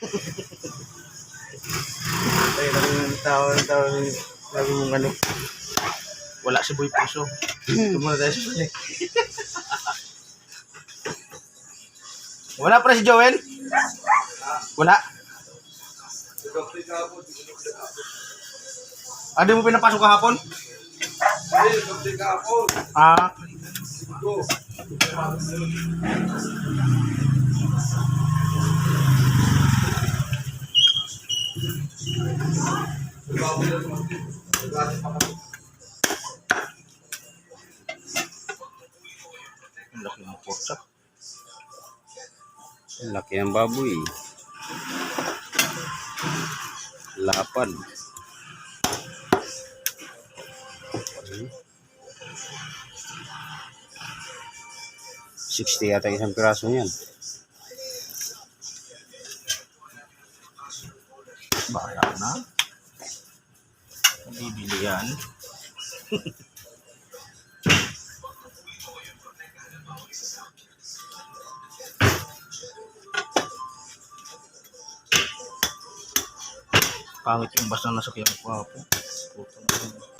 Ay, lang tao, tao, lagi mong ano. Wala si Boy Puso. Ito muna tayo sa. Wala pa si Joel? Wala? Ah, di mo pinapasok kahapon? Ah. Ang laki ng porta. Laki ng baboy. Lapad. Sixty yata isang piraso niyan. Baya na. Bibili yan. Pangit yung basta nasa kaya ko po. Puto na yun.